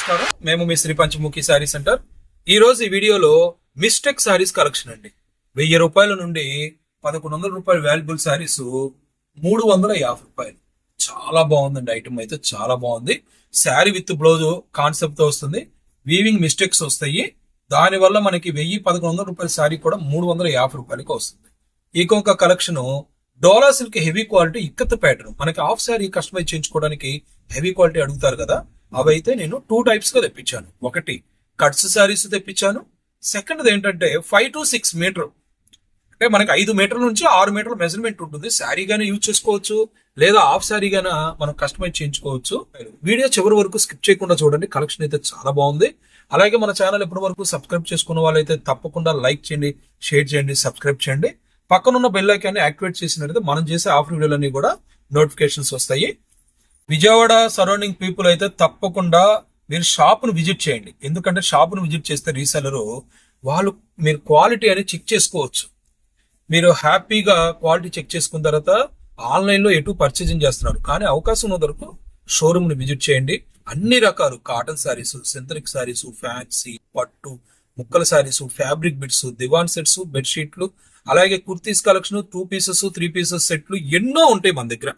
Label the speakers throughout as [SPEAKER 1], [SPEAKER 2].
[SPEAKER 1] నమస్కారం. మేము మీ శ్రీ పంచముఖి శారీ సెంటర్. ఈ రోజు ఈ వీడియోలో మిస్టేక్ శారీస్ కలెక్షన్ అండి. వెయ్యి రూపాయల నుండి పదకొండు వందల రూపాయల వాల్యుబుల్ శారీస్ మూడు వందల యాభై రూపాయలు. చాలా బాగుందండి ఐటమ్ అయితే చాలా బాగుంది. శారీ విత్ బ్లౌజ్ కాన్సెప్ట్తో వస్తుంది. వీవింగ్ మిస్టేక్స్ వస్తాయి. దానివల్ల మనకి వెయ్యి పదకొండు వందల రూపాయల శారీ కూడా మూడు వందల యాభై రూపాయలకి వస్తుంది. ఇంకొక collection Dola silk heavy quality ikat pattern మనకి హాఫ్ శారీ కస్టమైజ్ చేయించుకోవడానికి హెవీ క్వాలిటీ అడుగుతారు కదా. అవైతే నేను టూ టైప్స్గా తెప్పించాను. ఒకటి కట్స్ శారీస్ తెప్పించాను. సెకండ్ ఏంటంటే ఫైవ్ టు సిక్స్ మీటర్ అంటే మనకి ఐదు మీటర్ల నుంచి ఆరు మీటర్ల మెజర్మెంట్ ఉంటుంది. శారీగానే యూజ్ చేసుకోవచ్చు. లేదా హాఫ్ శారీగానే మనం కస్టమైజ్ చేయించుకోవచ్చు. వీడియో చివరి వరకు స్కిప్ చేయకుండా చూడండి. కలెక్షన్ అయితే చాలా బాగుంది. అలాగే మన ఛానల్ ఇప్పటి వరకు సబ్స్క్రైబ్ చేసుకున్న వాళ్ళైతే తప్పకుండా లైక్ చేయండి షేర్ చేయండి సబ్స్క్రైబ్ చేయండి. పక్కనున్న బెల్ ఐకాన్ని యాక్టివేట్ చేసినట్లయితే మనం చేసే ఆఫర్ వీడియోలన్నీ కూడా నోటిఫికేషన్స్ వస్తాయి. విజయవాడ సరౌండింగ్ పీపుల్ అయితే తప్పకుండా మీరు షాప్ను విజిట్ చేయండి. ఎందుకంటే షాప్ను విజిట్ చేస్తే రీసెలరు వాళ్ళు మీరు క్వాలిటీ అని చెక్ చేసుకోవచ్చు. మీరు హ్యాపీగా క్వాలిటీ చెక్ చేసుకున్న తర్వాత ఆన్లైన్లో ఎటు పర్చేజింగ్ చేస్తున్నారు. కానీ అవకాశం ఉన్న వరకు షోరూమ్ని విజిట్ చేయండి. అన్ని రకాలు cotton saris synthetic saris fancy పట్టు ముక్కల saris fabric bits divan sets బెడ్షీట్లు అలాగే kurtis collection two pieces three pieces సెట్లు ఎన్నో ఉంటాయి మన దగ్గర.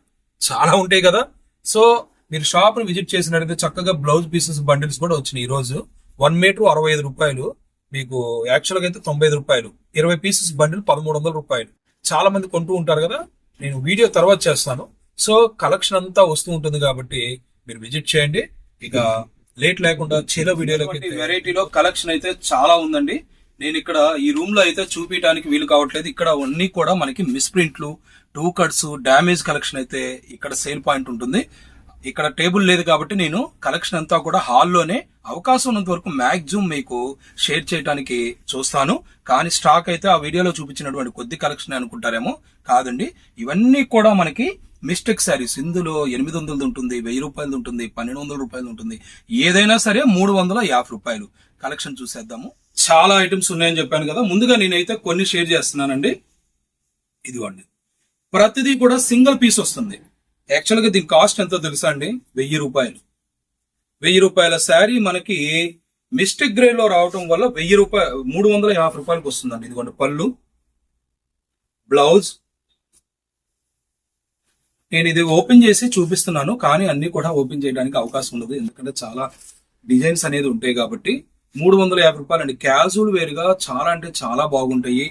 [SPEAKER 1] చాలా ఉంటాయి కదా. సో మీరు షాప్ని విజిట్ చేసినట్లయితే చక్కగా బ్లౌజ్ పీసెస్ బండిల్స్ కూడా వచ్చినాయి ఈ రోజు. వన్ మీటర్ అరవై ఐదు రూపాయలు. మీకు యాక్చువల్గా అయితే తొంభై ఐదు రూపాయలు. ఇరవై పీసెస్ బండిల్ పదమూడు వందల రూపాయలు. చాలా మంది కొంటూ ఉంటారు కదా. నేను వీడియో తర్వాత చేస్తాను. సో కలెక్షన్ అంతా వస్తూ ఉంటుంది కాబట్టి మీరు విజిట్ చేయండి. ఇక లేట్ లేకుండా చీల వీడియోలోకి వెరైటీలో కలెక్షన్ అయితే చాలా ఉందండి. నేను ఇక్కడ ఈ రూమ్లో అయితే చూపించడానికి వీలు కావట్లేదు. ఇక్కడ అన్ని కూడా మనకి మిస్ప్రింట్లు టూ కట్స్ డ్యామేజ్ కలెక్షన్ అయితే ఇక్కడ సేల్ పాయింట్ ఉంటుంది. ఇక్కడ టేబుల్ లేదు కాబట్టి నేను కలెక్షన్ అంతా కూడా హాల్లోనే అవకాశం ఉన్నంత వరకు మ్యాక్సిమం మీకు షేర్ చేయడానికి చూస్తాను. కానీ స్టాక్ అయితే ఆ వీడియోలో చూపించినటువంటి కొద్ది కలెక్షన్ అనుకుంటారేమో కాదండి. ఇవన్నీ కూడా మనకి మిస్టేక్ శారీస్ ఇందులో ఎనిమిది వందలది ఉంటుంది వెయ్యి రూపాయలది ఉంటుంది పన్నెండు వందల రూపాయలు ఉంటుంది. ఏదైనా సరే మూడు వందల యాభై రూపాయలు. కలెక్షన్ చూసేద్దాము. చాలా ఐటమ్స్ ఉన్నాయని చెప్పాను కదా. ముందుగా నేనైతే కొన్ని షేర్ చేస్తున్నానండి. ఇదిగోండి. ప్రతిదీ కూడా సింగిల్ పీస్ వస్తుంది. యాక్చువల్గా దీని కాస్ట్ ఎంతో తెలుసా అండి? వెయ్యి రూపాయలు. వెయ్యి రూపాయల శారీ మనకి మిస్టేక్ గ్రేలో రావటం వల్ల వెయ్యి రూపాయలు మూడు వందల యాభై రూపాయలకు వస్తుందండి. ఇదిగోండి. పళ్ళు బ్లౌజ్ నేను ఇది ఓపెన్ చేసి చూపిస్తున్నాను. కానీ అన్ని కూడా ఓపెన్ చేయడానికి అవకాశం ఉండదు. ఎందుకంటే చాలా డిజైన్స్ అనేది ఉంటాయి కాబట్టి మూడు వందల యాభై రూపాయలు అండి క్యాజువల్ వేరుగా చాలా అంటే చాలా బాగుంటాయి.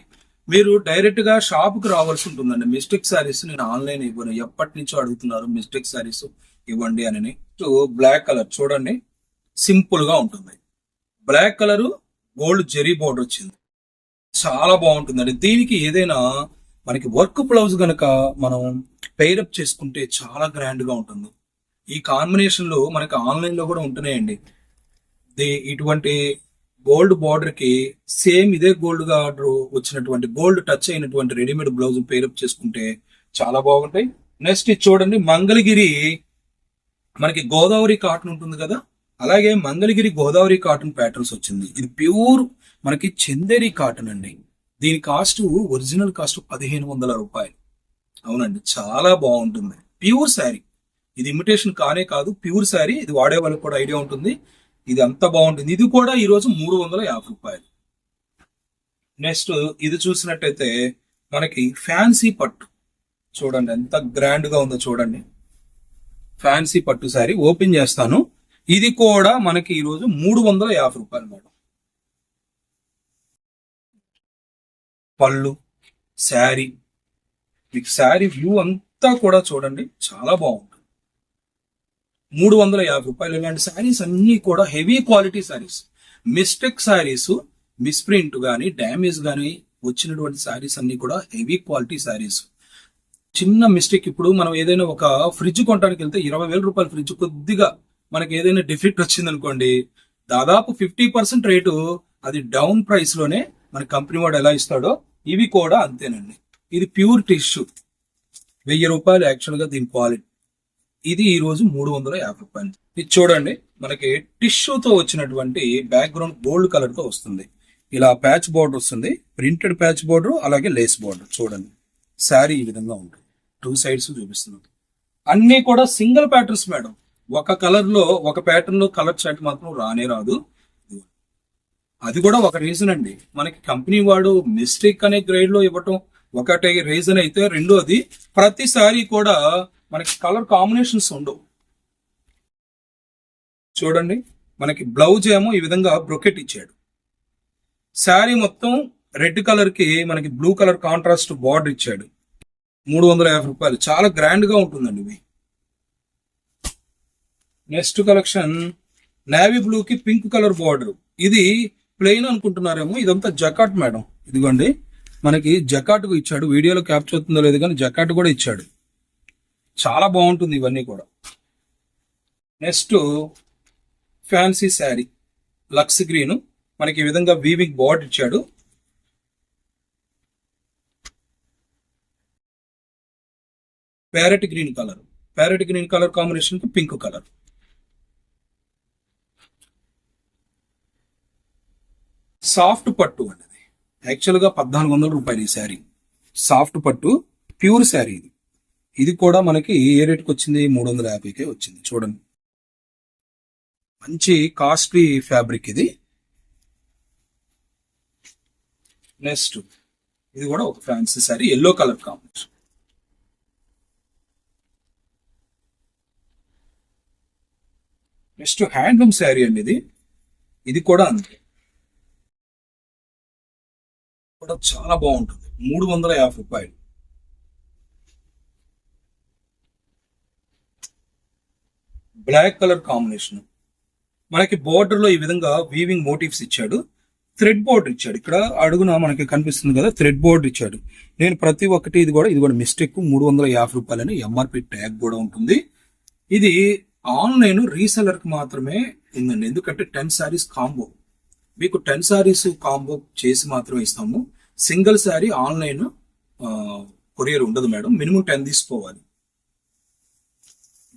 [SPEAKER 1] మీరు డైరెక్ట్గా షాప్ రావాల్సి ఉంటుందండి. మిస్టేక్ శారీస్ నేను ఆన్లైన్ ఇవ్వను. ఎప్పటి నుంచో అడుగుతున్నారు మిస్టేక్ శారీస్ ఇవ్వండి అని. బ్లాక్ కలర్ చూడండి. సింపుల్గా ఉంటుంది. Black colour gold zari border వచ్చింది. చాలా బాగుంటుందండి. దీనికి ఏదైనా మనకి వర్క్ బ్లౌజ్ గనక మనం పెయిరప్ చేసుకుంటే చాలా గ్రాండ్గా ఉంటుంది. ఈ కాంబినేషన్లో మనకి ఆన్లైన్లో కూడా ఉంటున్నాయండి. ఇటువంటి గోల్డ్ బార్డర్కి సేమ్ ఇదే గోల్డ్గా ఆర్డర్ వచ్చినటువంటి గోల్డ్ టచ్ అయినటువంటి రెడీమేడ్ బ్లౌజ్ పేరప్ చేసుకుంటే చాలా బాగుంటాయి. నెక్స్ట్ ఇది చూడండి మంగళగిరి మనకి గోదావరి కాటన్ ఉంటుంది కదా? అలాగే మంగళగిరి గోదావరి కాటన్ ప్యాటర్న్స్ వచ్చింది. ఇది ప్యూర్ మనకి చందేరి కాటన్ అండి. దీని కాస్ట్ ఒరిజినల్ కాస్ట్ పదిహేను వందల రూపాయలు. అవునండి చాలా బాగుంటుంది. ప్యూర్ శారీ. ఇది ఇమిటేషన్ కానే కాదు ప్యూర్ శారీ. ఇది వాడే వాళ్ళకి కూడా ఐడియా ఉంటుంది. ఇది అంత బాగుంటుంది. ఇది కూడా ఈ రోజు మూడు వందల యాభై రూపాయలు. నెక్స్ట్ ఇది చూసినట్టయితే మనకి ఫ్యాన్సీ పట్టు. చూడండి ఎంత గ్రాండ్గా ఉందో చూడండి. ఫ్యాన్సీ పట్టు శారీ ఓపెన్ చేస్తాను. ఇది కూడా మనకి ఈరోజు మూడు వందల యాభై రూపాయలు మేడం. పళ్ళు శారీ. మీకు శారీ వ్యూ అంతా కూడా చూడండి చాలా బాగుంటుంది మూడు వందల యాభై రూపాయలు ఇలాంటి శారీస్ అన్ని కూడా heavy quality saris. Mistake saris misprint కానీ డ్యామేజ్ కానీ వచ్చినటువంటి శారీస్ అన్ని కూడా హెవీ క్వాలిటీ శారీస్. చిన్న మిస్టేక్ ఇప్పుడు మనం ఏదైనా ఒక ఫ్రిడ్జ్ కొనడానికి వెళ్తే ఇరవై వేల రూపాయల ఫ్రిడ్జ్ కొద్దిగా మనకి ఏదైనా డిఫెక్ట్ వచ్చింది అనుకోండి దాదాపు ఫిఫ్టీ పర్సెంట్ రేటు అది డౌన్ ప్రైస్లోనే మన కంపెనీ వాడు ఎలా ఇస్తాడో ఇవి కూడా అంతేనండి. ఇది ప్యూర్ టిష్యూ. వెయ్యి రూపాయలు యాక్చువల్గా దీని క్వాలిటీ. ఇది ఈ రోజు మూడు వందల యాభై రూపాయలు. ఇది చూడండి మనకి టిష్యూతో వచ్చినటువంటి బ్యాక్గ్రౌండ్ గోల్డ్ కలర్తో వస్తుంది. ఇలా ప్యాచ్ బోర్డర్ వస్తుంది. ప్రింటెడ్ ప్యాచ్ బోర్డర్ అలాగే లేస్ బోర్డర్ చూడండి శారీ ఈ విధంగా ఉంటుంది. టూ సైడ్స్ చూపిస్తున్నాం అన్ని కూడా సింగిల్ ప్యాటర్న్స్ మేడం ఒక కలర్లో ఒక ప్యాటర్న్లో కలర్ షర్ట్ మాత్రం రానే రాదు. అది కూడా ఒక రీజన్ అండి. మనకి కంపెనీ వాడు మిస్టేక్ అనే గ్రేడ్లో ఇవ్వటం ఒకటి రీజన్ అయితే రెండోది ప్రతిసారి కూడా మనకి కలర్ కాంబినేషన్స్ ఉండవు. చూడండి మనకి బ్లౌజ్ ఏమో ఈ విధంగా బ్రొకెట్ ఇచ్చాడు. శారీ మొత్తం రెడ్ కలర్కి మనకి బ్లూ కలర్ కాంట్రాస్ట్ బార్డర్ ఇచ్చాడు. మూడు వందల యాభై రూపాయలు. చాలా గ్రాండ్గా ఉంటుందండి ఇవి నెక్స్ట్ కలెక్షన్ నేవీ బ్లూ కి పింక్ కలర్ బార్డర్ ఇది ప్లెయిన్ అనుకుంటున్నారేమో ఇదంతా జకాట్ మేడం ఇదిగోండి. మనకి జకాటుకు ఇచ్చాడు. వీడియోలో క్యాప్చర్ అవుతుందో లేదు కానీ జకాట్ కూడా ఇచ్చాడు. చాలా బాగుంటుంది ఇవన్నీ కూడా. Next fancy sari. Lux green. మనకి ఈ విధంగా వీవింగ్ బోర్డ్ ఇచ్చాడు. Parrot green colour. Parrot green colour combination pink colour. Soft పట్టు అండి. యాక్చువల్గా పద్నాలుగు వందల రూపాయలు ఈ శారీ. సాఫ్ట్ పట్టు ప్యూర్ శారీ ఇది. ఇది కూడా మనకి ఏ రేట్కి వచ్చింది? మూడు వందల యాభైకే వచ్చింది. చూడండి. మంచి కాస్ట్లీ ఫ్యాబ్రిక్ ఇది. నెక్స్ట్ ఇది కూడా ఒక fancy sari yellow colour combination. Next handloom sari అండి ఇది. ఇది కూడా అంతే. కూడా చాలా బాగుంటుంది. మూడు వందల యాభై రూపాయలు. Black colour combination. మనకి border లో ఈ విధంగా వీవింగ్ మోటివ్స్ ఇచ్చాడు. థ్రెడ్ బోర్డర్ ఇచ్చాడు. ఇక్కడ అడుగున మనకి కనిపిస్తుంది కదా థ్రెడ్ బోర్డర్ ఇచ్చాడు. నేను ప్రతి ఒక్కటి ఇది కూడా ఇది కూడా మిస్టేక్ మూడు వందల యాభై రూపాయలని ఎంఆర్పి ట్యాగ్ కూడా ఉంటుంది. ఇది ఆన్లైన్ రీసెలర్కి మాత్రమే ఉందండి. ఎందుకంటే టెన్ సారీస్ కాంబో. మీకు టెన్ సారీస్ కాంబో చేసి మాత్రమే ఇస్తాము. సింగిల్ సారీ ఆన్లైన్ కొరియర్ ఉండదు మేడం. మినిమం టెన్ తీసుకోవాలి.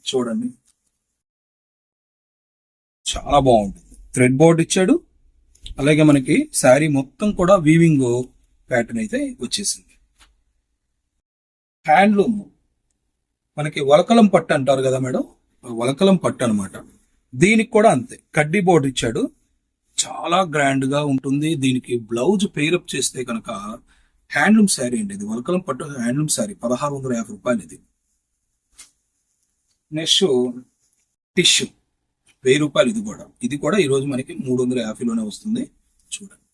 [SPEAKER 1] చూడండి. చాలా బాగుంటుంది థ్రెడ్ బోర్డ్ ఇచ్చాడు. అలాగే మనకి శారీ మొత్తం కూడా వీవింగ్ ప్యాటర్న్ అయితే వచ్చేసింది. హ్యాండ్లూమ్ మనకి వలకలం పట్టు అంటారు కదా మేడం? వలకలం పట్టు అనమాట దీనికి కూడా అంతే. కడ్డీ బోర్డు ఇచ్చాడు. చాలా గ్రాండ్గా ఉంటుంది. దీనికి బ్లౌజ్ పేరప్ చేస్తే కనుక హ్యాండ్లూమ్ శారీ అండి ఇది. వలకలం పట్టు హ్యాండ్లూమ్ శారీ పదహారు వందల యాభై రూపాయలు ఇది. నెక్స్ట్ టిష్యూ వెయ్యి రూపాయలు ఇది కూడా. ఇది కూడా ఈ రోజు మనకి మూడు వందల యాభైలోనే వస్తుంది. చూడండి.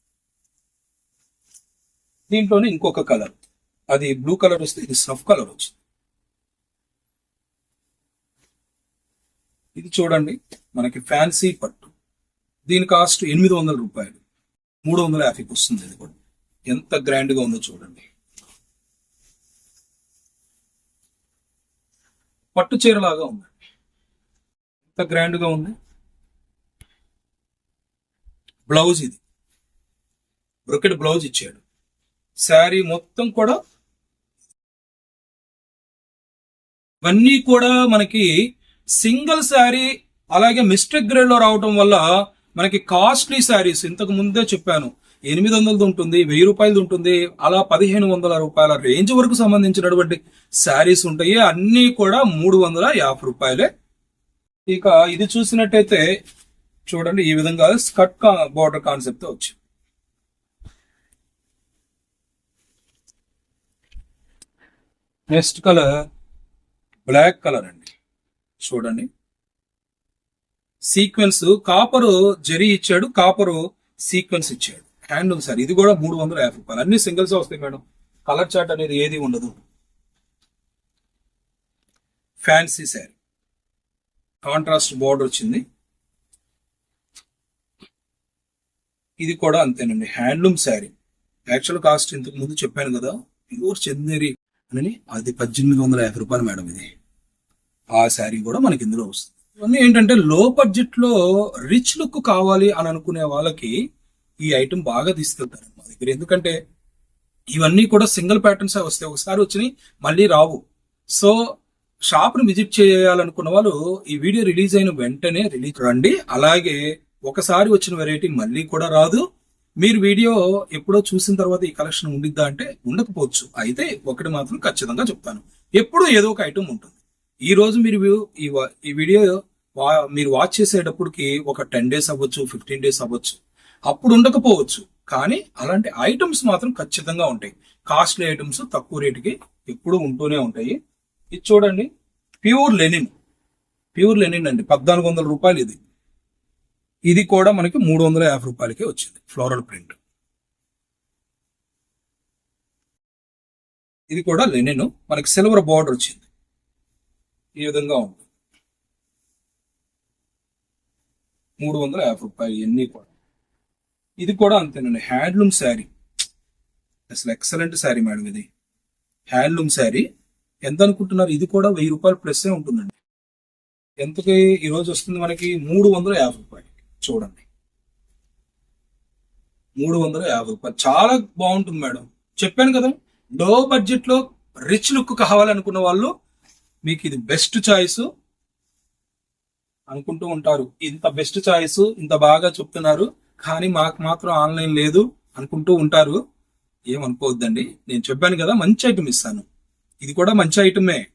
[SPEAKER 1] దీంట్లోనే ఇంకొక కలర్ అది బ్లూ కలర్ వస్తే ఇది సఫ్ కలర్ వచ్చింది. ఇది చూడండి. మనకి ఫ్యాన్సీ పట్టు. దీని కాస్ట్ ఎనిమిది వందల రూపాయలు. మూడు వందల యాభైకి వస్తుంది ఇది కూడా. ఎంత గ్రాండ్గా ఉందో చూడండి. పట్టు చీరలాగా ఉందండి ఎంత గ్రాండ్గా ఉంది? బ్లౌజ్ ఇది. బ్రొకెట్ బ్లౌజ్ ఇచ్చాడు. శారీ మొత్తం కూడా ఇవన్నీ కూడా మనకి సింగిల్ శారీ అలాగే మిస్టేక్ గ్రేడ్లో రావటం వల్ల మనకి కాస్ట్లీ శారీస్ ఇంతకు ముందే చెప్పాను. ఎనిమిది వందలది ఉంటుంది వెయ్యి రూపాయలది ఉంటుంది అలా పదిహేను వందల రూపాయల రేంజ్ వరకు సంబంధించినటువంటి శారీస్ ఉంటాయి. అన్నీ కూడా మూడు వందల యాభై రూపాయలే. ఇక ఇది చూసినట్టయితే చూడండి ఈ విధంగా స్కట్ బార్డర్ కాన్సెప్ట్ వచ్చి నెక్స్ట్ కలర్ బ్లాక్ కలర్ అండి. చూడండి. సీక్వెన్స్ కాపరు జరీ ఇచ్చాడు కాపరు సీక్వెన్స్ ఇచ్చాడు. Hand sir. ఇది కూడా మూడు వందల యాభై రూపాయలు. అన్ని సింగిల్స్ వస్తాయి మేడం. కలర్ చార్ట్ అనేది ఏది ఉండదు. ఫ్యాన్సీ శారీ. కాంట్రాస్ట్ బోర్డర్ వచ్చింది. ఇది కూడా అంతేనండి. హ్యాండ్లూమ్ శారీ. యాక్చువల్ కాస్ట్ ఇంతకు ముందు చెప్పాను కదా. ప్యూర్ చందేరి అని అది పద్దెనిమిది వందల యాభై రూపాయలు మేడం ఇది. ఆ శారీ కూడా మనకి ఇందులో వస్తుంది. ఇవన్నీ ఏంటంటే లో బడ్జెట్లో రిచ్ లుక్ కావాలి అని అనుకునే వాళ్ళకి ఈ ఐటమ్ బాగా తీసుకెళ్తారు మా దగ్గర. ఎందుకంటే ఇవన్నీ కూడా సింగిల్ ప్యాటర్న్స్ వస్తాయి ఒకసారి వచ్చినాయి మళ్ళీ రావు. సో షాప్ను విజిట్ చేయాలనుకున్న వాళ్ళు ఈ వీడియో రిలీజ్ అయిన వెంటనే రిలీజ్ రండి. అలాగే ఒకసారి వచ్చిన వెరైటీ మళ్ళీ కూడా రాదు. మీరు వీడియో ఎప్పుడో చూసిన తర్వాత ఈ కలెక్షన్ ఉండిద్దా అంటే ఉండకపోవచ్చు. అయితే ఒకటి మాత్రం ఖచ్చితంగా చెప్తాను. ఎప్పుడూ ఏదో ఒక ఐటమ్ ఉంటుంది. ఈ రోజు మీరు ఈ వ- ఈ వీడియో మీరు వాచ్ చేసేటప్పటికి ఒక టెన్ డేస్ అవ్వచ్చు ఫిఫ్టీన్ డేస్ అవ్వచ్చు. అప్పుడు ఉండకపోవచ్చు. కానీ అలాంటి ఐటమ్స్ మాత్రం ఖచ్చితంగా ఉంటాయి. కాస్ట్లీ ఐటమ్స్ తక్కువ రేటుకి ఎప్పుడు ఉంటూనే ఉంటాయి. ఇది చూడండి. Pure linen. ప్యూర్ లెనిన్ అండి. పద్నాలుగు వందల రూపాయలు ఇది. ఇది కూడా మనకి మూడు వందల యాభై రూపాయలకే వచ్చింది. Floral print. ఇది కూడా లెనిన్. మనకి సిల్వర్ బార్డర్ వచ్చింది. ఈ విధంగా ఉంది మూడు వందల యాభై రూపాయలు ఇవన్నీ కూడా. ఇది కూడా అంతేనండి. హ్యాండ్లూమ్ శారీ. అసలు ఎక్సలెంట్ శారీ మేడం ఇది. హ్యాండ్లూమ్ శారీ. ఎంత అనుకుంటున్నారు? ఇది కూడా వెయ్యి రూపాయలు ప్లస్ ఉంటుందండి. ఎంతకి ఈరోజు వస్తుంది మనకి? మూడు వందల యాభై రూపాయలు. చూడండి. మూడు వందల యాభై రూపాయలు. చాలా బాగుంటుంది మేడం. చెప్పాను కదా లో బడ్జెట్లో రిచ్ లుక్ కావాలనుకున్న వాళ్ళు మీకు ఇది బెస్ట్ చాయిస్. అనుకుంటూ ఉంటారు. ఇంత బెస్ట్ చాయిస్ ఇంత బాగా చెప్తున్నారు కానీ మాకు మాత్రం ఆన్లైన్ లేదు అనుకుంటూ ఉంటారు. ఏమనుకోవద్దండి. నేను చెప్పాను కదా మంచి ఐటమ్ ఇస్తాను. ఇది కూడా మంచి ఐటమే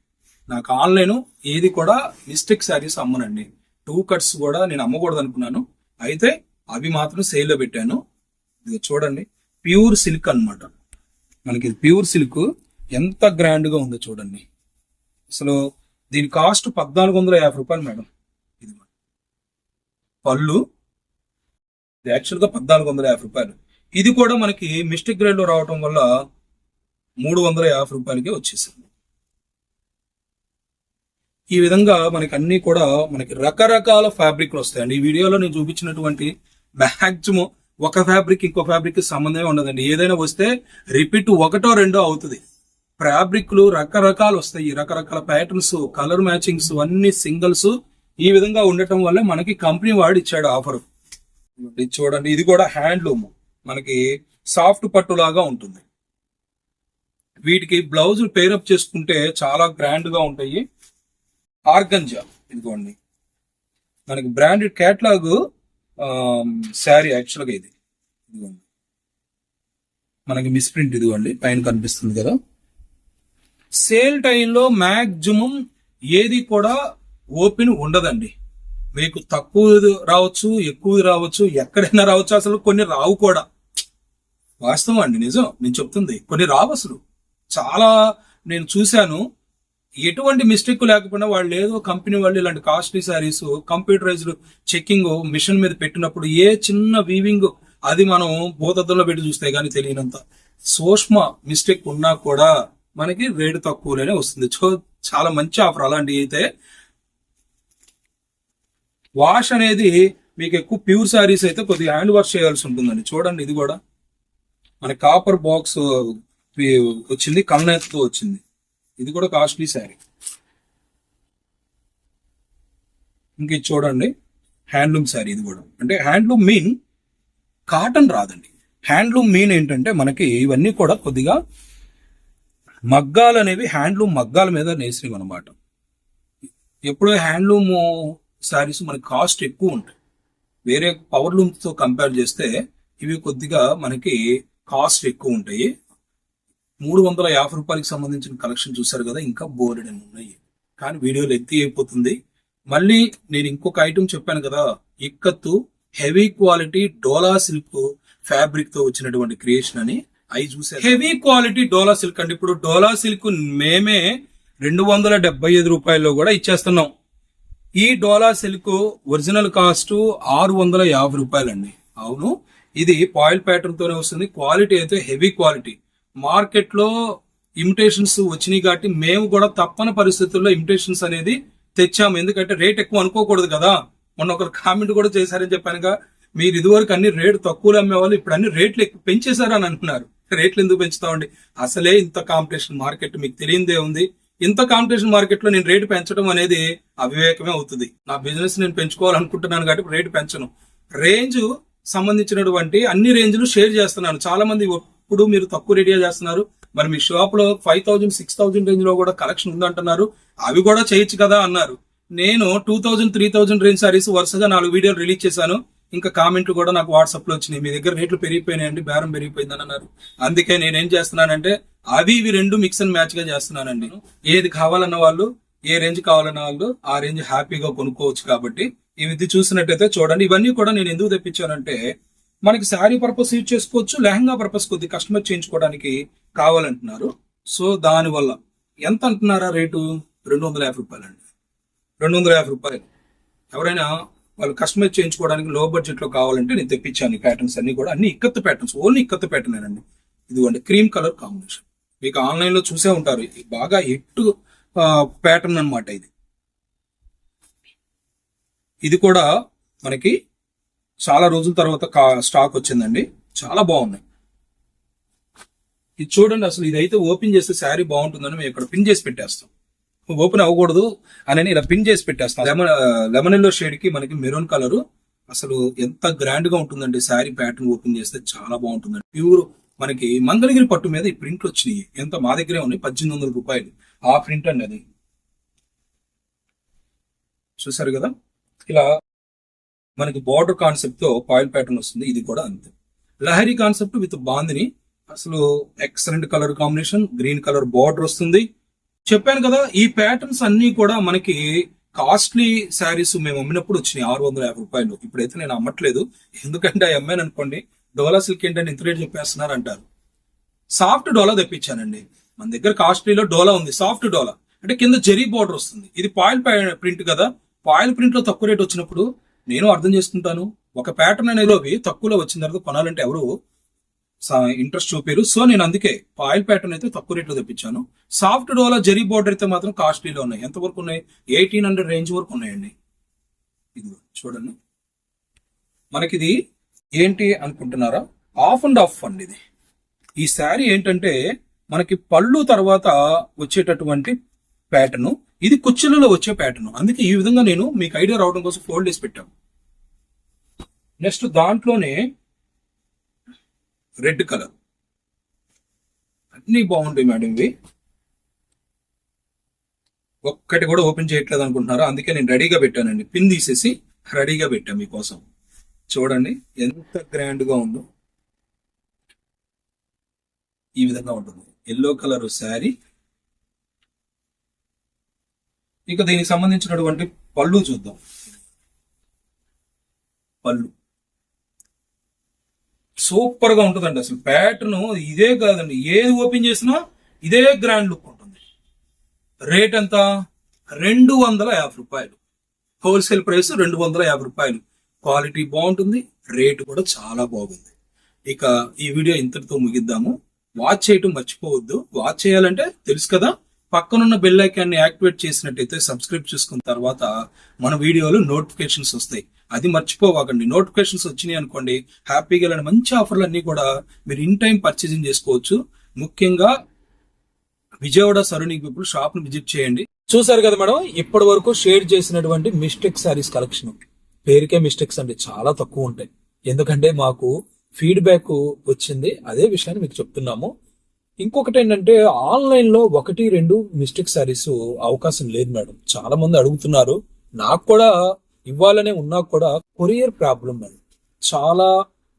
[SPEAKER 1] నాకు ఆన్లైన్ ఏది కూడా మిస్టేక్ శారీస్ అమ్మనండి. టూ కట్స్ కూడా నేను అమ్మకూడదు అనుకున్నాను అయితే అవి మాత్రం సేల్లో పెట్టాను. ఇది చూడండి. ప్యూర్ సిల్క్ అన్నమాట. మనకి ఇది ప్యూర్ సిల్క్ ఎంత గ్రాండ్గా ఉందో చూడండి. అసలు దీని కాస్ట్ పద్నాలుగు వందల యాభై రూపాయలు మేడం. పళ్ళు. యాక్చువల్గా పద్నాలుగు వందల యాభై రూపాయలు. ఇది కూడా మనకి మిస్టేక్ గ్రేడ్లో రావటం వల్ల మూడు వందల యాభై రూపాయలకే వచ్చేసింది. ఈ విధంగా మనకి అన్ని కూడా మనకి రకరకాల ఫ్యాబ్రిక్లు వస్తాయండి. ఈ వీడియోలో నేను చూపించినటువంటి మాక్సిమం ఒక ఫ్యాబ్రిక్ ఇంకో ఫ్యాబ్రిక్ సంబంధమే ఉండదండి. ఏదైనా వస్తే రిపీట్ ఒకటో రెండో అవుతుంది. ఫ్యాబ్రిక్లు రకరకాలు వస్తాయి. రకరకాల ప్యాటర్న్స్ కలర్ మ్యాచింగ్స్ అన్ని సింగిల్స్ ఈ విధంగా ఉండటం వల్ల మనకి కంపెనీ వాడు ఇచ్చాడు ఆఫర్. ఇది చూడండి ఇది కూడా హ్యాండ్లూమ్. మనకి సాఫ్ట్ పట్టు లాగా ఉంటుంది. వీటికి బ్లౌజ్ పేరప్ చేసుకుంటే చాలా గ్రాండ్గా ఉంటాయి. ఆర్గంజా ఇదిగోండి. మనకి బ్రాండెడ్ క్యాట్లాగ్ శారీ యాక్చువల్గా ఇది. ఇదిగోండి. మనకి మిస్ప్రింట్ ఇదిగోండి పైన కనిపిస్తుంది కదా. సేల్ టైంలో మ్యాక్సిమం ఏది కూడా ఓపెన్ ఉండదండి. మీకు తక్కువ రావచ్చు ఎక్కువ రావచ్చు ఎక్కడైనా రావచ్చు అసలు కొన్ని రావు కూడా. వాస్తవం అండి నిజం. నేను చెప్తుంది కొన్ని రావు అసలు. చాలా నేను చూశాను ఎటువంటి మిస్టేక్ లేకపోయినా వాళ్ళు ఏదో కంపెనీ వాళ్ళు ఇలాంటి costly saris computerised checking machine మీద పెట్టినప్పుడు ఏ చిన్న వీవింగ్ అది మనం భూతద్దంలో పెట్టి చూస్తే కానీ తెలియనంత. సూక్ష్మ మిస్టేక్ ఉన్నా కూడా మనకి రేటు తక్కువలోనే వస్తుంది. సో చాలా మంచి ఆఫర్ అలాంటివి అయితే వాష్ అనేది మీకు ఎక్కువ ప్యూర్ శారీస్ అయితే కొద్దిగా హ్యాండ్ వాష్ చేయాల్సి ఉంటుందండి. చూడండి ఇది కూడా. మన కాపర్ బాక్స్ వచ్చింది కన్నెత్తో వచ్చింది. ఇది కూడా కాస్ట్లీ శారీ. ఇంక చూడండి. హ్యాండ్లూమ్ శారీ ఇది కూడా. అంటే హ్యాండ్లూమ్ మీన్ కాటన్ రాదండి. హ్యాండ్లూమ్ మీన్ ఏంటంటే మనకి ఇవన్నీ కూడా కొద్దిగా మగ్గాలు అనేవి హ్యాండ్లూమ్ మగ్గాల మీద నేసినవి అనమాట ఎప్పుడో హ్యాండ్లూమ్ శారీస్ మనకి కాస్ట్ ఎక్కువ ఉంటాయి. వేరే పవర్ లూమ్స్తో కంపేర్ చేస్తే ఇవి కొద్దిగా మనకి కాస్ట్ ఎక్కువ ఉంటాయి. మూడు వందల యాభై రూపాయలకి సంబంధించిన కలెక్షన్ చూసారు కదా ఇంకా బోర్డు ఉన్నాయి. కానీ వీడియో ఎత్తి అయిపోతుంది. మళ్ళీ నేను ఇంకొక ఐటమ్ చెప్పాను కదా ikat heavy quality Dola silk ఫ్యాబ్రిక్తో వచ్చినటువంటి క్రియేషన్ అని. అవి చూసారు హెవీ క్వాలిటీ డోలా సిల్క్ అండి. ఇప్పుడు డోలా సిల్క్ మేమే రెండు వందల డెబ్బై ఐదు రూపాయల్లో కూడా ఇచ్చేస్తున్నాం. ఈ డోలా సిల్క్ ఒరిజినల్ కాస్ట్ ఆరు వందల యాభై రూపాయలండి. అవును ఇది పాయిల్ ప్యాటర్న్ తోనే వస్తుంది. క్వాలిటీ అయితే హెవీ క్వాలిటీ. మార్కెట్లో ఇమిటేషన్స్ వచ్చినాయి కాబట్టి మేము కూడా తప్పని పరిస్థితుల్లో ఇమిటేషన్స్ అనేది తెచ్చాము. ఎందుకంటే రేట్ ఎక్కువ అనుకోకూడదు కదా. మొన్న ఒకరు కామెంట్ కూడా చేశారని చెప్పానుగా మీరు ఇదివరకు అన్ని రేటు తక్కువలో అమ్మేవాళ్ళు ఇప్పుడు అన్ని రేట్లు ఎక్కువ పెంచేశారు అని అంటున్నారు రేట్లు ఎందుకు పెంచుతామండి? అసలే ఇంత కాంపిటీషన్ మార్కెట్ మీకు తెలియదే ఉంది. ఇంత కాంపిటీషన్ మార్కెట్లో నేను రేటు పెంచడం అనేది అవివేకమే అవుతుంది. నా బిజినెస్ నేను పెంచుకోవాలనుకుంటున్నాను కాబట్టి రేటు పెంచను. రేంజ్ సంబంధించినటువంటి అన్ని రేంజ్లు షేర్ చేస్తున్నాను. చాలా మంది ఇప్పుడు మీరు తక్కువ రేడియా చేస్తున్నారు. మరి మీ షాప్లో ఫైవ్ థౌజండ్ సిక్స్ థౌసండ్ రేంజ్లో కూడా కలెక్షన్ ఉందంటున్నారు. అవి కూడా చేయొచ్చు కదా అన్నారు. నేను two thousand three thousand range saris వరుసగా నాలుగు వీడియోలు రిలీజ్ చేశాను. ఇంకా కామెంట్లు కూడా నాకు వాట్సాప్లో వచ్చినాయి. మీ దగ్గర రేట్లు పెరిగిపోయినాయండి బేరం పెరిగిపోయిందని అన్నారు. అందుకే నేనేం చేస్తున్నానంటే అవి ఇవి రెండు మిక్స్ అండ్ మ్యాచ్గా చేస్తున్నానండి. ఏది కావాలన్న వాళ్ళు ఏ రేంజ్ కావాలన్న వాళ్ళు ఆ రేంజ్ హ్యాపీగా కొనుక్కోవచ్చు కాబట్టి. ఇవి చూసినట్టయితే చూడండి. ఇవన్నీ కూడా నేను ఎందుకు తెప్పించానంటే మనకి శారీ పర్పస్ యూజ్ చేసుకోవచ్చు లెహంగా పర్పస్ కొద్ది కస్టమర్ చేయించుకోవడానికి కావాలంటున్నారు. సో దాని వల్ల ఎంత అంటున్నారా రేటు? రెండు వందల యాభై రూపాయలు అండి రెండు వందల యాభై రూపాయలు. ఎవరైనా వాళ్ళు కస్టమైజ్ చేయించుకోవడానికి లో బడ్జెట్లో కావాలంటే నేను తెప్పించాను ఈ ప్యాటర్న్స్ అన్ని కూడా. అన్ని ikat patterns only ikat pattern అండి ఇదిగోండి క్రీమ్ కలర్ కాంబినేషన్ మీకు ఆన్లైన్లో చూసే ఉంటారు. ఇది బాగా ఎట్టు ప్యాటర్న్ అన్నమాట ఇది. ఇది కూడా మనకి చాలా రోజుల తర్వాత స్టాక్ వచ్చిందండి. చాలా బాగున్నాయి. ఇది చూడండి అసలు ఇదైతే ఓపెన్ చేస్తే శారీ బాగుంటుందని మేము ఇక్కడ పిన్ చేసి పెట్టేస్తాం. ఓపెన్ అవ్వకూడదు అని ఇలా పిన్ చేసి పెట్టేస్తాం లెమన్ లెమన్ ఎల్లో షేడ్కి మనకి మెరూన్ కలర్ అసలు ఎంత గ్రాండ్గా ఉంటుందండి. శారీ ప్యాటర్న్ ఓపెన్ చేస్తే చాలా బాగుంటుందండి. ప్యూర్ మనకి మంగళగిరి పట్టు మీద ఈ ప్రింట్లు వచ్చినాయి. ఎంత మా దగ్గరే ఉన్నాయి. పద్దెనిమిది వందల రూపాయలు. ఆ ప్రింట్ అండి అది. చూసారు కదా? ఇలా మనకి బార్డర్ కాన్సెప్ట్తో పాయిల్ ప్యాటర్న్ వస్తుంది. ఇది కూడా అంతే. Lahari concept with bandhani. అసలు excellent colour combination green colour border వస్తుంది. చెప్పాను కదా ఈ ప్యాటర్న్స్ అన్ని కూడా మనకి కాస్ట్లీ శారీస్ మేము అమ్మినప్పుడు వచ్చినాయి ఆరు వందల యాభై రూపాయలు. ఇప్పుడైతే నేను అమ్మట్లేదు. ఎందుకంటే ఆ అమ్మాను అనుకోండి డోలా సిల్క్ ఏంటంటే ఇంత రేట్ చెప్పేస్తున్నారు అంటారు. సాఫ్ట్ డోలా తెప్పించానండి. మన దగ్గర కాస్ట్లీలో డోలా ఉంది సాఫ్ట్ డోలా. అంటే కింద జెరీ బార్డర్ వస్తుంది. ఇది పాయిల్ ప్రింట్ కదా. పాయిల్ ప్రింట్లో తక్కువ రేట్ వచ్చినప్పుడు నేను అర్థం చేసుకుంటాను. ఒక ప్యాటర్న్ అనేది తక్కువలో వచ్చిన తర్వాత కొనాలంటే ఎవరు ఇంట్రెస్ట్ చూపారు. సో నేను అందుకే ఆయిల్ ప్యాటర్న్ అయితే తక్కువ రేట్లో తెప్పించాను. సాఫ్ట్ డోలా జెరీ బోర్డర్ అయితే మాత్రం కాస్ట్లీలో ఉన్నాయి. ఎంత వరకు ఉన్నాయి? ఎయిటీన్ హండ్రెడ్ రేంజ్ వరకు ఉన్నాయండి. ఇది చూడండి. మనకిది ఏంటి అనుకుంటున్నారా? ఆఫ్ అండ్ ఆఫ్ అండి ఇది. ఈ శారీ ఏంటంటే మనకి పళ్ళు తర్వాత వచ్చేటటువంటి ప్యాటర్ను ఇది కుచ్చులలో వచ్చే ప్యాటర్న్. అందుకే ఈ విధంగా నేను మీకు ఐడియా రావడం కోసం ఫోల్డ్ చేసి పెట్టాను. నెక్స్ట్ దాంట్లోనే రెడ్ కలర్. అన్ని బాగుంటాయి మేడం ఇవి. ఒక్కటి కూడా ఓపెన్ చేయట్లేదు అనుకుంటున్నారా? అందుకే నేను రెడీగా పెట్టానండి. పిన్ తీసేసి రెడీగా పెట్టాను మీకోసం. చూడండి ఎంత గ్రాండ్గా ఉందో. ఈ విధంగా ఉంటుంది. Yellow colour sari. ఇంకా దీనికి సంబంధించినటువంటి పళ్ళు చూద్దాం. పళ్ళు. సూపర్గా ఉంటుందండి అసలు. ప్యాటర్న్ ఇదే కాదండి. ఏది ఓపెన్ చేసినా ఇదే గ్రాండ్ లుక్ ఉంటుంది. రేట్ ఎంత? రెండు వందల యాభై రూపాయలు. హోల్సేల్ ప్రైస్ రెండు వందల యాభై రూపాయలు. క్వాలిటీ బాగుంటుంది రేటు కూడా చాలా బాగుంది. ఇక ఈ వీడియో ఇంతటితో ముగిద్దాము. వాచ్ చేయటం మర్చిపోవద్దు. వాచ్ చేయాలంటే తెలుసు కదా పక్కనున్న బెల్ ఐకాన్ని యాక్టివేట్ చేసినట్టయితే సబ్స్క్రైబ్ చేసుకున్న తర్వాత మన వీడియోలు నోటిఫికేషన్స్ వస్తాయి. అది మర్చిపోవాకండి. నోటిఫికేషన్స్ వచ్చినాయి అనుకోండి హ్యాపీగా లేని మంచి ఆఫర్లు అన్ని కూడా మీరు ఇన్ టైం పర్చేసింగ్ చేసుకోవచ్చు. ముఖ్యంగా విజయవాడ సరౌండింగ్ పీపుల్ షాప్ని విజిట్ చేయండి. చూసారు కదా మేడం ఇప్పటి వరకు షేర్ చేసినటువంటి మిస్టేక్ శారీస్ కలెక్షన్ పేరుకే మిస్టేక్స్ అండి చాలా తక్కువ ఉంటాయి. ఎందుకంటే మాకు ఫీడ్బ్యాక్ వచ్చింది అదే విషయాన్ని మీకు చెప్తున్నాము. ఇంకొకటి ఏంటంటే ఆన్లైన్లో ఒకటి రెండు మిస్టేక్ శారీస్ అవకాశం లేదు మేడం. చాలా మంది అడుగుతున్నారు. నాకు కూడా ఇవ్వాలనే ఉన్నా కూడా కొరియర్ ప్రాబ్లం అండి చాలా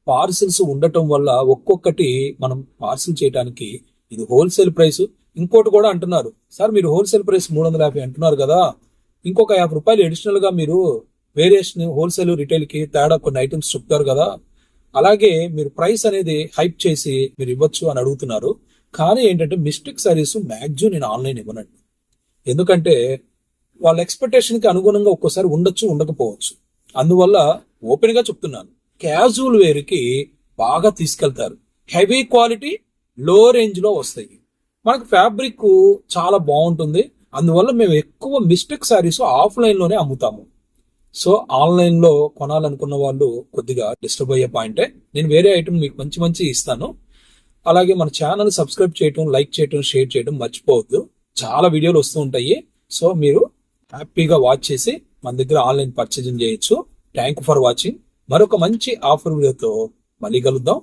[SPEAKER 1] పార్సిల్స్ ఉండటం వల్ల ఒక్కొక్కటి మనం పార్సిల్ చేయడానికి ఇది హోల్సేల్ ప్రైస్. ఇంకోటి కూడా అంటున్నారు సార్ మీరు హోల్సేల్ ప్రైస్ మూడు వందల యాభై అంటున్నారు కదా ఇంకొక యాభై రూపాయలు అడిషనల్గా మీరు వేరియేషన్ హోల్సేల్ రిటైల్కి తేడా కొన్ని ఐటమ్స్ చెప్తారు కదా అలాగే మీరు ప్రైస్ అనేది హైప్ చేసి మీరు ఇవ్వచ్చు అని అడుగుతున్నారు. కానీ ఏంటంటే మిస్టేక్ సారీస్ మ్యాక్సిమం నేను ఆన్లైన్ ఇవ్వనండి. ఎందుకంటే వాళ్ళ ఎక్స్పెక్టేషన్కి అనుగుణంగా ఒక్కోసారి ఉండొచ్చు ఉండకపోవచ్చు. అందువల్ల ఓపెన్గా చెప్తున్నాను. క్యాజువల్ వేర్కి బాగా తీసుకెళ్తారు. హెవీ క్వాలిటీ లో రేంజ్లో వస్తాయి. మనకు ఫ్యాబ్రిక్ చాలా బాగుంటుంది. అందువల్ల మేము ఎక్కువ మిస్టేక్ శారీస్ ఆఫ్లైన్లోనే అమ్ముతాము. సో ఆన్లైన్లో కొనాలనుకున్న వాళ్ళు కొద్దిగా డిస్టర్బ్ అయ్యే పాయింటే నేను వేరే ఐటమ్ మీకు మంచి మంచి ఇస్తాను. అలాగే మన ఛానల్ సబ్స్క్రైబ్ చేయటం లైక్ చేయటం షేర్ చేయటం మర్చిపోవద్దు. చాలా వీడియోలు వస్తూ ఉంటాయి. సో మీరు హ్యాపీగా వాచ్ చేసి మన దగ్గర ఆన్లైన్ పర్చేజింగ్ చేయొచ్చు. Thank for watching. మరొక మంచి ఆఫర్ వీడియోతో మళ్ళీ కలుద్దాం.